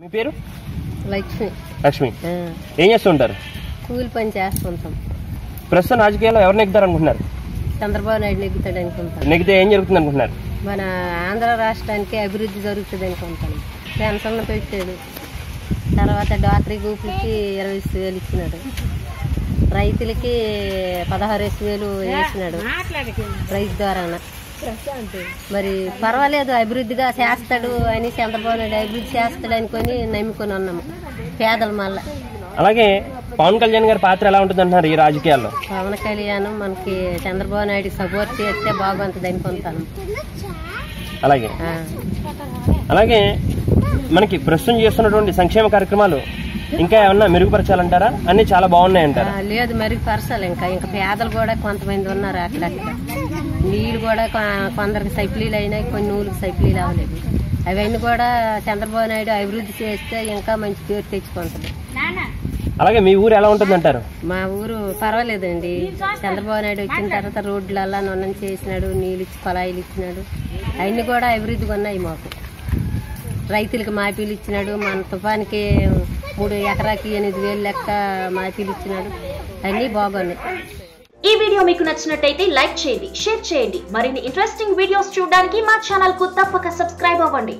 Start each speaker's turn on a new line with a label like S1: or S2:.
S1: మీ పేరు?
S2: లక్ష్మి.
S1: లక్ష్మి. ఏం చేస్తుంటారు?
S2: కూలి పని చేస్తుంటాం.
S1: ప్రస్తుతం రాజకీయాల్లో ఎవరు నెగ్గుతారు అనుకుంటున్నారు
S2: చంద్రబాబు నాయుడు నెగ్గుతాడు అనుకుంటాను
S1: నెగ్గితే ఏం జరుగుతుంది అనుకుంటున్నారు
S2: మన ఆంధ్ర రాష్ట్రానికి అభివృద్ధి జరుగుతుంది అనుకుంటాను పెన్షన్లు పెట్టాడు. తర్వాత డాక్టరీ గ్రూపులకి ఇరవై వేలు ఇచ్చినాడు. రైతులకి పదహారు వేలు వేసినాడు. రైతు ద్వారాన. మరి పర్వాలేదు అభివృద్ధిగా చేస్తాడు అని చంద్రబాబు నాయుడు అభివృద్ధి చేస్తాడు అనుకొని నమ్ముకొని ఉన్నాము. పేదలు మళ్ళా
S1: అలాగే పవన్ కళ్యాణ్ గారి పాత్ర ఎలా ఉంటుంది అంటున్నారు ఈ రాజకీయాల్లో?
S2: పవన్ కళ్యాణ్ మనకి చంద్రబాబు నాయుడు సపోర్ట్ చేస్తే బాగుంటుంది అనుకుంటాను.
S1: అలాగే. అలాగే మనకి ప్రస్తుతం చేస్తున్నటువంటి సంక్షేమ కార్యక్రమాలు ఇంకా ఏమన్నా మెరుగుపరచాలంటారా? అన్ని చాలా బాగున్నాయి అంటారా
S2: ఆ, లేదు మెరుగుపరచాలి ఇంకా. ఇంకా పేదలు కూడా కొంతమంది ఉన్నారు అక్కడక్కడ నీళ్ళు కూడా కొందరికి సైకిలీలు అయినాయి కొన్ని ఊరికి సైకిలీలు అవ్వలేదు. అవన్నీ కూడా చంద్రబాబు నాయుడు అభివృద్ధి చేస్తే ఇంకా మంచి పేరు తెచ్చుకుంటుంది.
S1: అలాగే మీ ఊరు ఎలా ఉంటుంది అంటారు
S2: మా ఊరు పర్వాలేదండి. చంద్రబాబు నాయుడు వచ్చిన తర్వాత రోడ్లల్లా నొన్నం చేసినాడు నీళ్ళు ఇచ్చి కొలాయిలు ఇచ్చినాడు. అవన్నీ కూడా అభివృద్ధిగా ఉన్నాయి మాకు. రైతులకు మాఫీలు ఇచ్చినాడు మన తుఫానికి మూడు ఎకరాకి ఎనిమిది వేలు లెక్క మాఫీలు ఇచ్చినాడు. అన్నీ బాగున్నాయి.
S3: ఈ వీడియో మీకు నచ్చినట్టయితే లైక్ చేయండి షేర్ చేయండి. మరిన్ని ఇంట్రెస్టింగ్ వీడియోస్ చూడడానికి మా ఛానల్కు తప్పక సబ్స్క్రైబ్ అవ్వండి.